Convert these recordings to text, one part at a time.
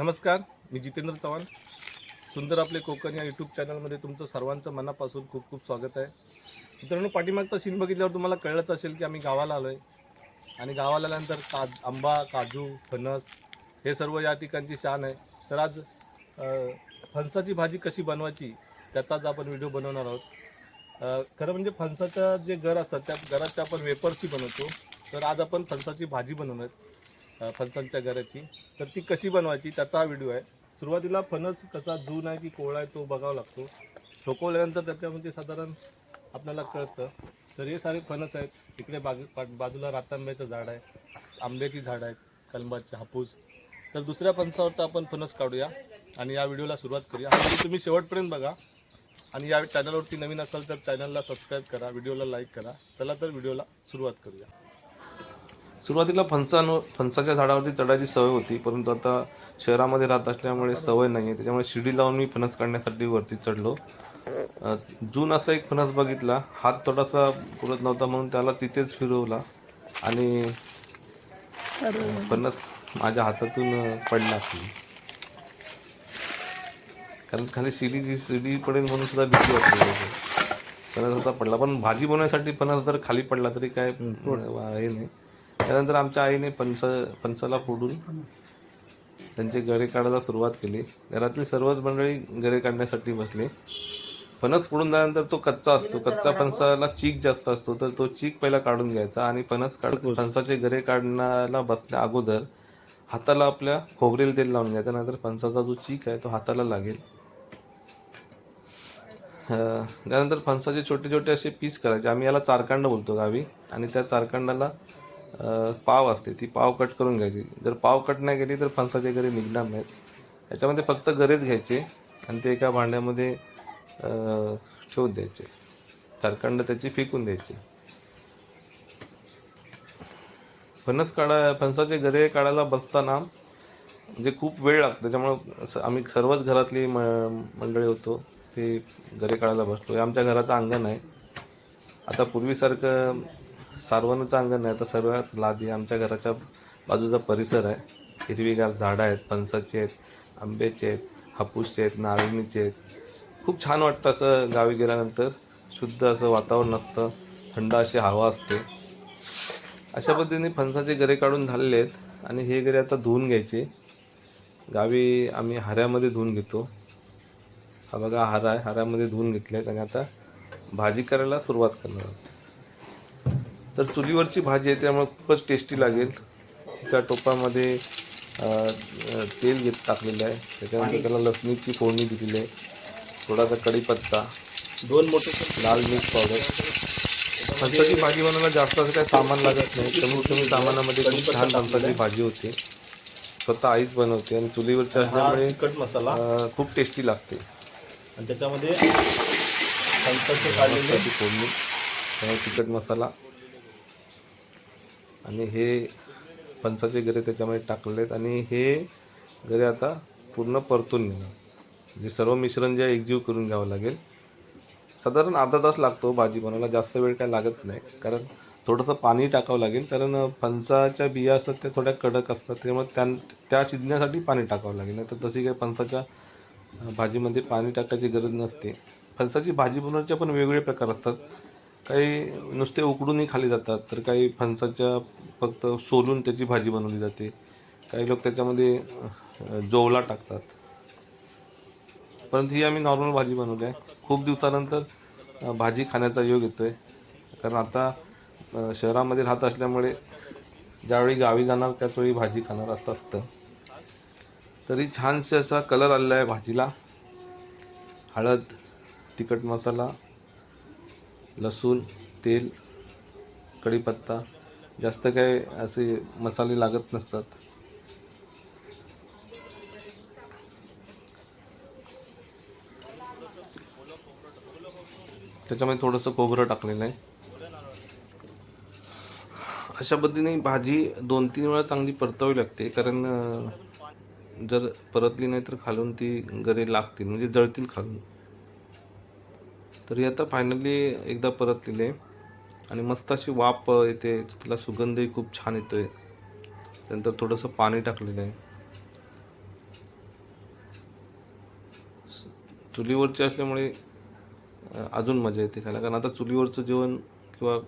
नमस्कार मी जितेंद्र चव्हाण. सुंदर आपले कोकण या यूट्यूब चॅनलमध्ये तुमचं सर्वांचं मनापासून खूप खूप स्वागत आहे. मित्रांनो पाठीमागचा सीन बघितल्यावर तुम्हाला कळलंच असेल की आम्ही गावाला आलो आहे आणि गावाला आल्यानंतर काज आंबा काजू फणस हे सर्व या ठिकाणची शान आहे. तर आज फणसाची भाजी कशी बनवायची त्याचाच आपण व्हिडिओ बनवणार आहोत. खरं म्हणजे फणसाचं जे घर असतात त्या घराच्या आपण वेपर्सची बनवतो. तर आज आपण फणसाची भाजी बनवणार आहेत, फणसांच्या घराची. तर ती कशी बनवायची त्याचा हा व्हिडिओ आहे. सुरुवातीला फणस कसा जून आहे की कोवळा आहे तो बघावा लागतो. ठोकवल्यानंतर त्याच्यामध्ये साधारण आपल्याला कळतं. तर हे सारे फणस आहेत. इकडे बाग पा- बाजूला रातांब्याचं झाड आहे. आंब्याची झाड आहेत. कलंबाचे हापूस. तर दुसऱ्या फणसावरचा आपण फणस काढूया आणि या व्हिडिओला सुरुवात करूया. तुम्ही शेवटपर्यंत बघा. आणि या चॅनलवरती नवीन असाल तर चॅनलला सबस्क्राईब करा. व्हिडिओला लाईक करा. चला तर व्हिडिओला सुरुवात करूया. सुरुवातीला फणसांवर फणसाच्या झाडावरती चढायची सवय होती परंतु आता शहरामध्ये राहत असल्यामुळे सवय नाही आहे त्याच्यामुळे शिडी लावून मी फणस काढण्यासाठी वरती चढलो. जून असा एक फणस बघितला. हात थोडासा पुरत नव्हता म्हणून त्याला तिथेच फिरवला आणि फणस माझ्या हातातून पडला. कारण खाली शिडी जी शिडी पडेल म्हणून सुद्धा भीती वाटली फणस असा पडला. पण भाजी बनवण्यासाठी फणस जर खाली पडला तरी काय हे नाही. त्यानंतर आमच्या आईने फणस फणसाला फोडून त्यांचे गरे काढायला सुरुवात केली. घरातली सर्वच मंडळी गरे काढण्यासाठी बसले. फणस फोडून झाल्यानंतर तो कच्चा असतो. कच्चा फणसाला चीक जास्त असतो तर तो चीक पहिला काढून घ्यायचा आणि फणस काढ फणसाचे गरे काढण्याला बसल्या अगोदर हाताला आपल्या खोबरेल तेल लावून घ्यायचं. नाहीतर फणसाचा जो चीक आहे तो हाताला लागेल. त्यानंतर फणसाचे छोटे छोटे असे पीस करायचे. आम्ही याला चारकांड बोलतो गावी आणि त्या चारकांडाला पाव असते ती पाव कट करून घ्यायची. जर पाव कट नाही केली तर फणसाचे गरे निघणार नाहीत. याच्यामध्ये फक्त गरेच घ्यायचे आणि ते एका भांड्यामध्ये ठेवून द्यायचे. चारकांड त्याची फेकून द्यायची. फणस काढा फणसाचे गरे काढायला बसताना म्हणजे खूप वेळ लागतो. त्याच्यामुळं आम्ही सर्वच घरातली म मंडळी होतो ते गरे काढायला बसतो. हे आमच्या घराचं अंगण आहे. आता पूर्वीसारखं सारवणचं अंगण नाही आता सर्वात लादी आमच्या घराच्या बाजूचा परिसर आहे. हिरवीगार झाडं आहेत फणसाची आहेत आंब्याचे आहेत हापूसचे आहेत नारळीचे आहेत. खूप छान वाटतं असं गावी गेल्यानंतर. शुद्ध असं वातावरण असतं थंड अशी हवा असते. अशा पद्धतीने फणसाचे गरे काढून झालेले आहेत आणि हे गरे आता धुवून घ्यायचे. गावी आम्ही हाऱ्यामध्ये धुवून घेतो. हा बघा हारा आहे हाऱ्यामध्ये धुवून घेतले आहेत आणि आता भाजी करायला सुरुवात करणार आहोत. तर चुलीवरची भाजी आहे त्यामुळे खूपच टेस्टी लागेल. एका टोपामध्ये तेल घेत टाकलेलं आहे. त्याच्यानंतर त्याला लसणीची फोडणी दिलेली आहे. थोडासा कढीपत्ता दोन मोठे लाल मिर्च पावडर. फणसाची भाजी बनवायला जास्त असं काही सामान लागत नाही. कमीत कमी सामानामध्ये खूप छान फणसाची भाजी होते. स्वतः आईच बनवते आणि चुलीवरची हा असल्यामुळे तिखट मसाला. खूप टेस्टी लागते. आणि त्याच्यामध्ये फणसाचे काढलेले फोडणी. तिखट मसाला. आणि हे फणसाचे गरे त्याच्यामध्ये टाकलेत आणि हे गरे आता पूर्ण परतून घेणार. म्हणजे सर्व मिश्रण जे एकजीव करून घ्यावं लागेल. साधारण अर्धा तास लागतो भाजी बनवायला. जास्त वेळ काय लागत नाही. कारण थोडंसं पाणी टाकावं लागेल. कारण फणसाच्या बिया असतात त्या थोड्या कडक असतात. त्यामुळे त्या त्या शिजण्यासाठी पाणी टाकावं लागेल. नाही तर तशी काही फणसाच्या भाजीमध्ये पाणी टाकायची गरज नसते. फणसाची भाजी बनवण्याचे पण वेगवेगळे प्रकार असतात. काही नुसते उकडूनही खाली जातात तर काही फणसाच्या फक्त सोलून त्याची भाजी बनवली जाते. काही लोक त्याच्यामध्ये जोवला टाकतात. परंतु ही आम्ही नॉर्मल भाजी बनवली आहे. खूप दिवसानंतर भाजी खाण्याचा योग येतो आहे कारण आता शहरामध्ये राहत असल्यामुळे ज्यावेळी गावी जाणार त्याचवेळी भाजी खाणार असं असतं. तरी छानसे असा कलर आलेला आहे भाजीला. हळद तिखट मसाला लसूण तेल कढीपत्ता जास्त काय असे मसाले लागत नसतात. त्याच्यामध्ये थोडंसं खोबरं टाकलेलं आहे. अशा पद्धतीने भाजी दोन तीन वेळा चांगली परतावी लागते. कारण जर परतली नाही तर खालून ती गरे लागतील. म्हणजे जळतील खालून. तरी आता फायनली एकदा परतलेली आहे आणि मस्त अशी वाफ येते. तिला सुगंधही खूप छान येतोय. त्यानंतर थोडंसं पाणी टाकलेलं आहे. चुलीवरची असल्यामुळे अजून मजा येते खायला. कारण आता चुलीवरचं जेवण किंवा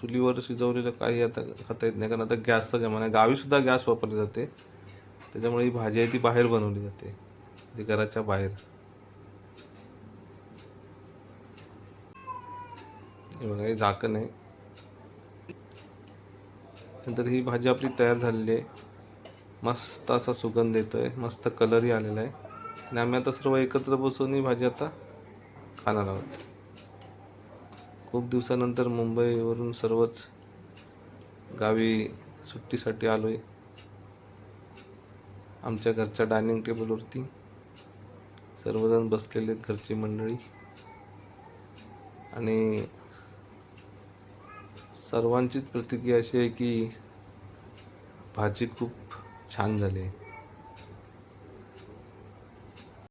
चुलीवर शिजवलेलं काही आता खाता येत नाही. कारण आता गॅसचा जमाना गावीसुद्धा गॅस वापरली जाते. त्याच्यामुळे ही भाजी आहे ती बाहेर बनवली जाते. म्हणजे घराच्या बाहेर. हे बघा हे झाकण आहे. नंतर ही भाजी आपली तयार झालेली आहे. मस्त असा सुगंध येतो आहे मस्त कलरही आलेला आहे. आणि आम्ही आता सर्व एकत्र बसून ही भाजी आता खाणार आहोत. खूप दिवसानंतर मुंबईवरून सर्वच गावी सुट्टीसाठी आलो आहे आमच्या घरच्या डायनिंग टेबलवरती सर्वजण बसलेले आहेत घरची मंडळी. आणि सर्वांचीच प्रतिक्रिया अशी आहे की भाजी खूप छान झाली